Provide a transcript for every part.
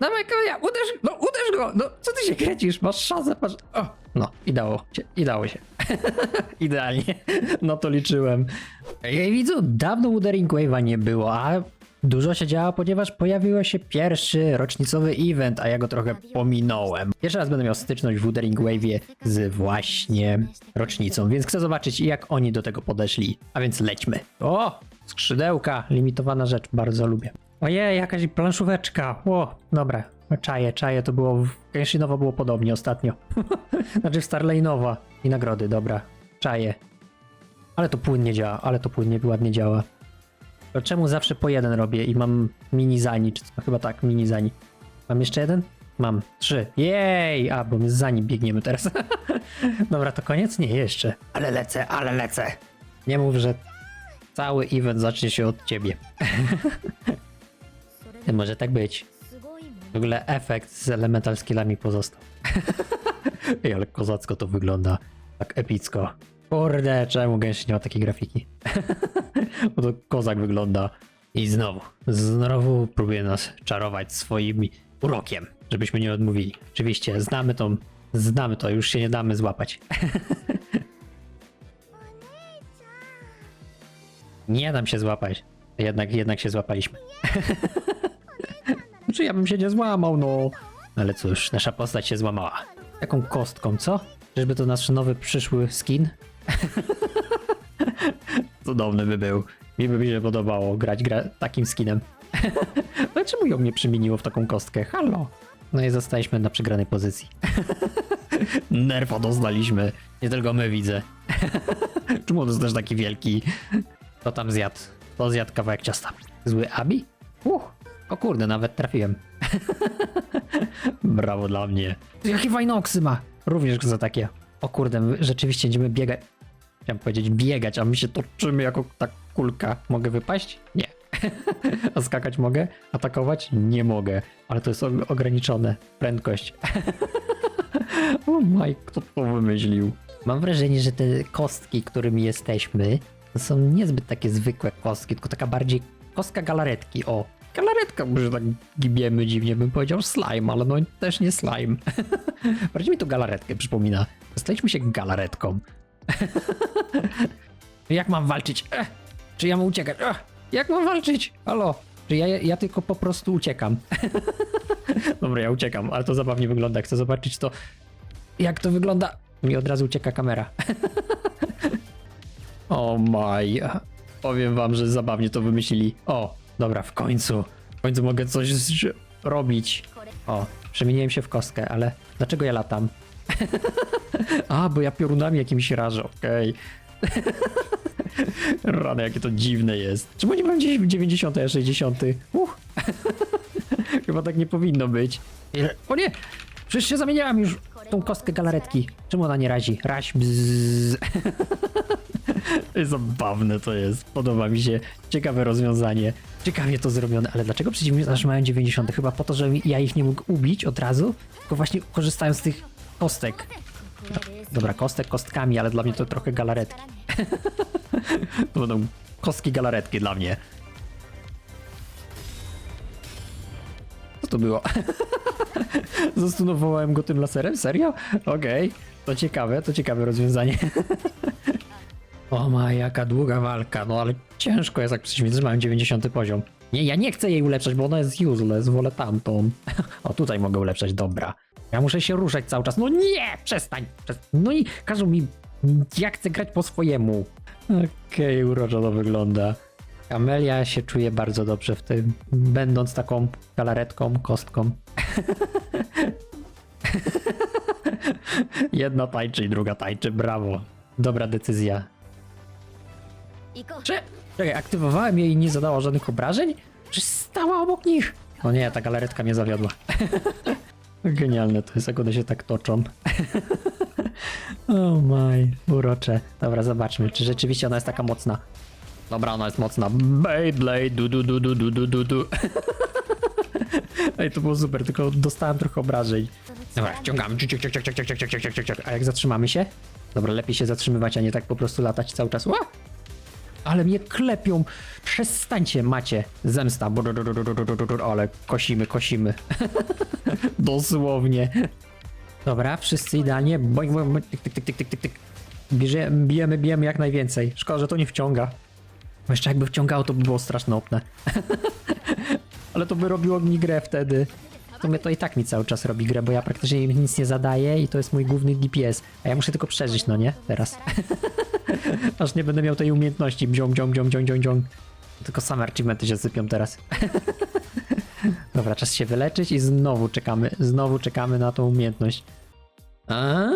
Dawaj konia, uderz, no uderz go, no co ty się kręcisz, masz szansę, masz... O, no i dało się, i dało się. Idealnie, no to liczyłem. Ej, widzu, dawno Wuthering Wave'a nie było, a dużo się działo, ponieważ pojawił się pierwszy rocznicowy event, a ja go trochę pominąłem. Pierwszy raz będę miał styczność w Wuthering Wave'ie z właśnie rocznicą, więc chcę zobaczyć jak oni do tego podeszli. A więc lećmy. O, skrzydełka, limitowana rzecz, bardzo lubię. Ojej, jakaś planszóweczka. O, dobra. Czaje, czaje, to było w Genshinowo było podobnie ostatnio. znaczy w Starlane'owa i nagrody, dobra. Czaje. Ale to płynnie działa, ale to płynnie ładnie działa. To czemu zawsze po jeden robię i mam mini zani, czy co? Chyba tak, mini zani. Mam jeszcze jeden? Mam. Trzy. Jej! A, bo my z zani biegniemy teraz. Dobra, to koniec? Nie, jeszcze. Ale lecę, ale lecę. Nie mów, że cały event zacznie się od ciebie. Może tak być. W ogóle efekt z elemental skillami pozostał. Ej, ale kozacko to wygląda. Tak epicko. Kurde, czemu gęś nie ma takiej grafiki? Bo to kozak wygląda. I znowu, znowu próbuje nas czarować swoim urokiem, żebyśmy nie odmówili. Oczywiście, znamy to, znamy to, już się nie damy złapać. nie dam się złapać. Jednak, jednak się złapaliśmy. Czy ja bym się nie złamał, no. Ale cóż, nasza postać się złamała. Taką kostką, co? Czyżby to nasz nowy przyszły skin? Cudowny by był. Mi by się podobało grać gra takim skinem. Ale czemu ją nie przemieniło w taką kostkę? Halo? No i zostaliśmy na przegranej pozycji. Nerfa doznaliśmy. Nie tylko my widzę. czemu on jest też taki wielki? To tam zjadł. To zjadł kawałek ciasta. Zły Abi? Uch. O kurde, nawet trafiłem. Brawo dla mnie. Jakie fajnoksy ma! Również za takie. O kurde, my rzeczywiście będziemy biegać. Chciałem powiedzieć biegać, a my się toczymy jako ta kulka. Mogę wypaść? Nie. a skakać mogę? Atakować? Nie mogę. Ale to jest ograniczone. Prędkość. o maj, kto to wymyślił? Mam wrażenie, że te kostki, którymi jesteśmy, to są niezbyt takie zwykłe kostki, tylko taka bardziej kostka galaretki. O, galaretka, może tak gibiemy dziwnie, bym powiedział slime, ale no też nie slime. Bardziej mi to galaretkę przypomina. Staliśmy się galaretką. Jak mam walczyć? Ech, czy ja mam uciekać? Ech, jak mam walczyć? Halo? Czy ja, ja tylko po prostu uciekam? Dobra, ja uciekam, ale to zabawnie wygląda. Chcę zobaczyć to, jak to wygląda. Mi od razu ucieka kamera. o maj. Powiem wam, że zabawnie to wymyślili. O, dobra, w końcu. W końcu mogę coś robić. O, przemieniłem się w kostkę, ale dlaczego ja latam? A, bo ja piorunami jakimiś rażę, okej. Rany, jakie to dziwne jest. Czemu nie mam gdzieś 90, a 60? Uch. Chyba tak nie powinno być. O nie! Przecież się zamieniałam już w tą kostkę galaretki. Czemu ona nie razi? Raź, bzzz. Zabawne to jest. Podoba mi się. Ciekawe rozwiązanie. Ciekawie to zrobione, ale dlaczego przeciwnicy nasze mają 90? Chyba po to, że ja ich nie mógł ubić od razu, tylko właśnie korzystając z tych kostek. Dobra, kostek kostkami, ale dla mnie to trochę galaretki. to będą kostki galaretki dla mnie. Co to było? Zastunowałem go tym laserem? Serio? Okej. Okay. To ciekawe, to ciekawe rozwiązanie. o ma, jaka długa walka. No ale ciężko jest, jak przeciwnicy mają 90 poziom. Nie, ja nie chcę jej ulepszać, bo ona jest useless, wolę tamtą. o, tutaj mogę ulepszać, dobra. Ja muszę się ruszać cały czas. No nie, przestań. przestań. No i każą mi... Ja chcę grać po swojemu. Okej, uroczo to wygląda. Amelia się czuje bardzo dobrze w tym, będąc taką galaretką, kostką. Jedna tańczy i druga tańczy, brawo. Dobra decyzja. Czy... Czekaj, aktywowałem jej i nie zadała żadnych obrażeń? Czy stała obok nich. No nie, ta galeretka mnie zawiodła. Genialne to jest, jak one się tak toczą. oh my, urocze. Dobra, zobaczmy, czy rzeczywiście ona jest taka mocna. Dobra, ona jest mocna. Beyblade, du du du du du du du du. Ej, to było super, tylko dostałem trochę obrażeń. Dobra, ciągamy. Ciuk, ciuk, ciuk, ciuk, ciuk, ciuk, ciuk, ciuk, ciuk. A jak zatrzymamy się? Dobra, lepiej się zatrzymywać, a nie tak po prostu latać cały czas. Ła! ale mnie klepią. Przestańcie, macie. Zemsta. Brrr, ale kosimy, kosimy. Dosłownie. Dobra, wszyscy idealnie. Boing, bijemy, bijemy jak najwięcej. Szkoda, że to nie wciąga. Bo jeszcze jakby wciągało, to by było strasznopne. ale to by robiło mi grę wtedy. To mnie to i tak mi cały czas robi grę, bo ja praktycznie nic nie zadaję i to jest mój główny DPS. A ja muszę tylko przeżyć, no nie? Teraz. Aż nie będę miał tej umiejętności. Bziąg, bziąg, bziąg, bziąg, bziąg. Tylko same achievementy się sypią teraz. Dobra, czas się wyleczyć i znowu czekamy, znowu czekamy na tą umiejętność. A,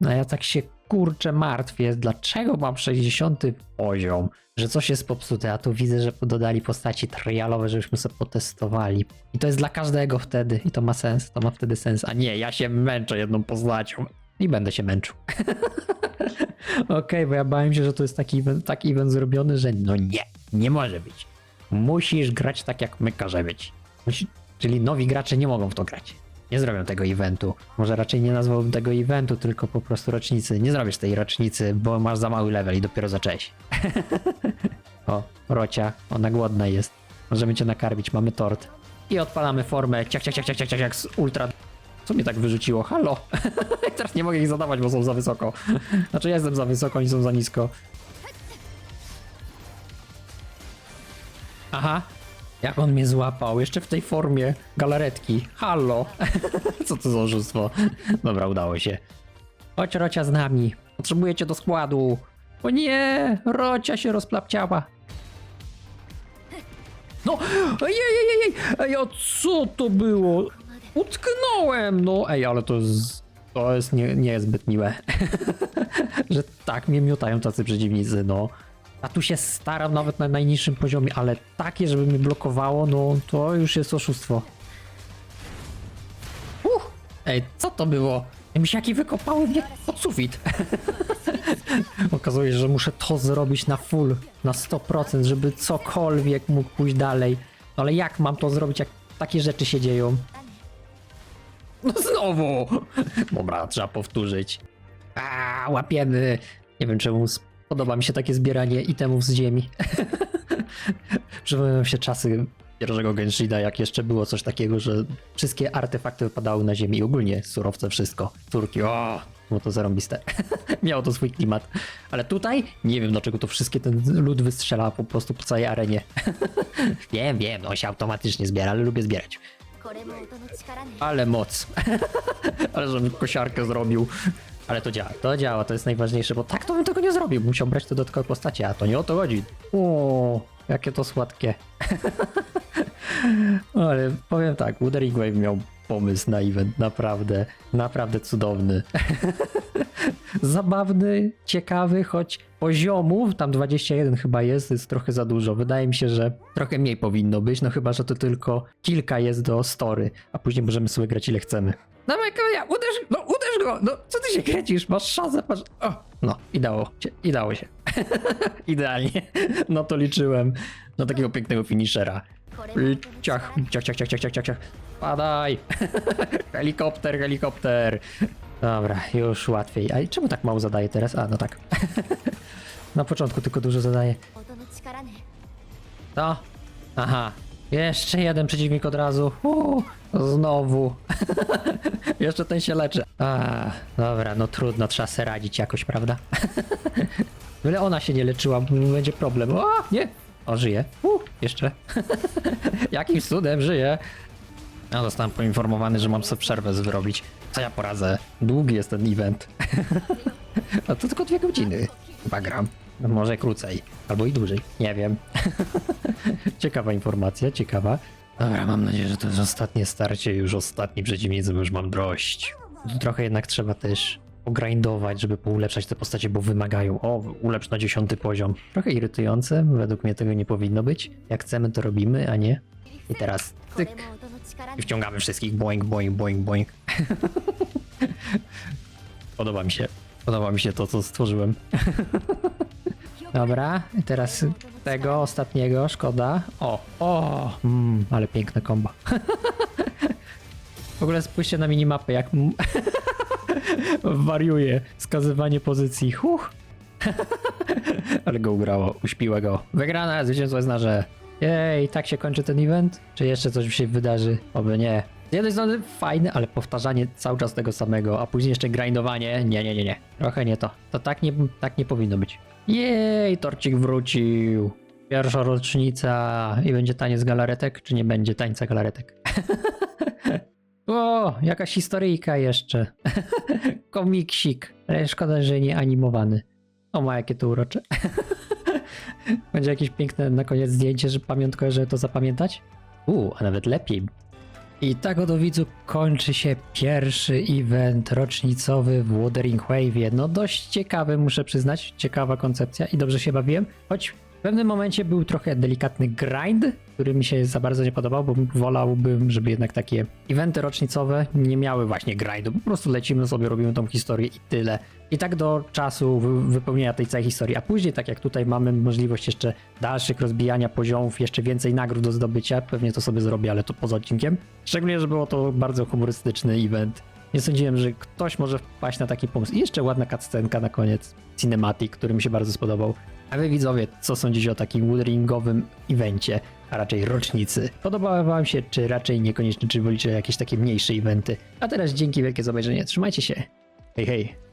no ja tak się kurczę martwię, dlaczego mam 60 poziom, że coś jest popsute, a tu widzę, że dodali postaci trialowe, żebyśmy sobie potestowali. I to jest dla każdego wtedy i to ma sens, to ma wtedy sens, a nie, ja się męczę jedną postacią i będę się męczył. Okej, bo ja bałem się, że to jest taki event, taki event zrobiony, że no nie, nie może być. Musisz grać tak, jak my każe być. Musi... Czyli nowi gracze nie mogą w to grać. Nie zrobią tego eventu. Może raczej nie nazwałbym tego eventu, tylko po prostu rocznicy. Nie zrobisz tej rocznicy, bo masz za mały level i dopiero zacząłeś. o, Rocia, ona głodna jest. Możemy cię nakarmić, mamy tort. I odpalamy formę ciach, ciach, ciach, ciach, ciach, ciach, ciach z ultra... Co mnie tak wyrzuciło? Halo? Teraz nie mogę ich zadawać, bo są za wysoko. Znaczy ja jestem za wysoko, oni są za nisko. Aha. Jak on mnie złapał? Jeszcze w tej formie galaretki. Halo. Co to za oszustwo? Dobra, udało się. Chodź Rocia z nami. Potrzebujecie do składu. O nie! Rocia się rozplapciała. No! Ej, ej, ej, ej! Ej, a co to było? Utknąłem! No, ej, ale to jest... To jest nie, nie jest zbyt miłe. Że tak mnie miotają tacy przeciwnicy, no. A tu się staram nawet na najniższym poziomie, ale takie, żeby mnie blokowało, no to już jest oszustwo. Uch! Ej, co to było? Misiaki wykopały mnie pod sufit. Okazuje się, że muszę to zrobić na full, na 100%, żeby cokolwiek mógł pójść dalej. No ale jak mam to zrobić, jak takie rzeczy się dzieją? No znowu! Dobra, trzeba powtórzyć. A, łapiemy. Nie wiem czemu podoba mi się takie zbieranie itemów z ziemi. Przypominają się czasy pierwszego Genshida, jak jeszcze było coś takiego, że wszystkie artefakty wypadały na ziemi i ogólnie surowce, wszystko. Turki, o, no to zarąbiste. Miało to swój klimat. Ale tutaj nie wiem dlaczego to wszystkie ten lód wystrzela po prostu po całej arenie. wiem, wiem, on się automatycznie zbiera, ale lubię zbierać. Ale moc. Ale żebym kosiarkę zrobił. Ale to działa, to działa, to jest najważniejsze, bo tak to bym tego nie zrobił. Musiał brać te dodatkowe postacie, a to nie o to chodzi. O, jakie to słodkie. Ale powiem tak, Woodery Wave miał pomysł na event, naprawdę, naprawdę cudowny. zabawny, ciekawy, choć poziomów, tam 21 chyba jest, jest trochę za dużo. Wydaje mi się, że trochę mniej powinno być, no chyba, że to tylko kilka jest do story, a później możemy sobie grać ile chcemy. No ja uderz, no uderz go, no co ty się kręcisz, masz szansę, masz... O, no i dało się, i dało się. Idealnie, no to liczyłem na takiego pięknego finishera. Ciach, ciach, ciach, ciach, ciach, ciach, ciach, padaj. helikopter, helikopter. Dobra, już łatwiej. A czemu tak mało zadaje teraz? A, no tak. Na początku tylko dużo zadaje. To? Aha. Jeszcze jeden przeciwnik od razu. Uuu, znowu. Jeszcze ten się leczy. A, dobra, no trudno, trzeba se radzić jakoś, prawda? Byle ona się nie leczyła, będzie problem. O, nie! O, żyje. Uuu, jeszcze. Jakim cudem żyje? Ja zostałem poinformowany, że mam sobie przerwę zrobić. Co ja poradzę? Długi jest ten event. A to tylko dwie godziny. Chyba gram. No może krócej. Albo i dłużej. Nie wiem. ciekawa informacja, ciekawa. Dobra, mam nadzieję, że to jest ostatnie starcie, już ostatni przeciwnicy, bo już mam dość. Trochę jednak trzeba też pogrindować, żeby poulepszać te postacie, bo wymagają. O, ulepsz na dziesiąty poziom. Trochę irytujące, według mnie tego nie powinno być. Jak chcemy, to robimy, a nie. I teraz こ tyk. I wciągamy wszystkich. Boing, boing, boing, boing. Podoba mi się. Podoba mi się to, co stworzyłem. Dobra, i teraz tego ostatniego, szkoda. O, o, mm, ale piękne komba. W ogóle spójrzcie na minimapę, jak wariuje wskazywanie pozycji. Huch. ale go ugrało, uśpiła go. Wygrana, zwycięstwo jest nasze jej, tak się kończy ten event? Czy jeszcze coś się wydarzy? Oby nie. Z jednej strony fajne, ale powtarzanie cały czas tego samego, a później jeszcze grindowanie. Nie, nie, nie, nie. Trochę nie to. To tak nie, tak nie powinno być. Jej, torcik wrócił. Pierwsza rocznica i będzie taniec galaretek, czy nie będzie tańca galaretek? o, jakaś historyjka jeszcze. Komiksik. Ale szkoda, że nie animowany. O ma jakie to urocze. Będzie jakieś piękne na koniec zdjęcie, że pamiątkowe, żeby to zapamiętać? Uuu, a nawet lepiej. I tak oto widzu kończy się pierwszy event rocznicowy w Wuthering Wave'ie. No dość ciekawy, muszę przyznać, ciekawa koncepcja i dobrze się bawiłem, choć w pewnym momencie był trochę delikatny grind, który mi się za bardzo nie podobał, bo wolałbym, żeby jednak takie eventy rocznicowe nie miały właśnie grindu. Po prostu lecimy sobie, robimy tą historię i tyle. I tak do czasu wy- wypełnienia tej całej historii. A później, tak jak tutaj mamy możliwość jeszcze dalszych rozbijania poziomów, jeszcze więcej nagród do zdobycia, pewnie to sobie zrobię, ale to poza odcinkiem. Szczególnie, że było to bardzo humorystyczny event. Nie sądziłem, że ktoś może wpaść na taki pomysł. I jeszcze ładna cutscenka na koniec, cinematic, który mi się bardzo spodobał. A wy widzowie, co sądzicie o takim woodringowym evencie, a raczej rocznicy? Podobało wam się, czy raczej niekoniecznie, czy wolicie jakieś takie mniejsze eventy? A teraz dzięki wielkie za obejrzenie, trzymajcie się. Hej, hej.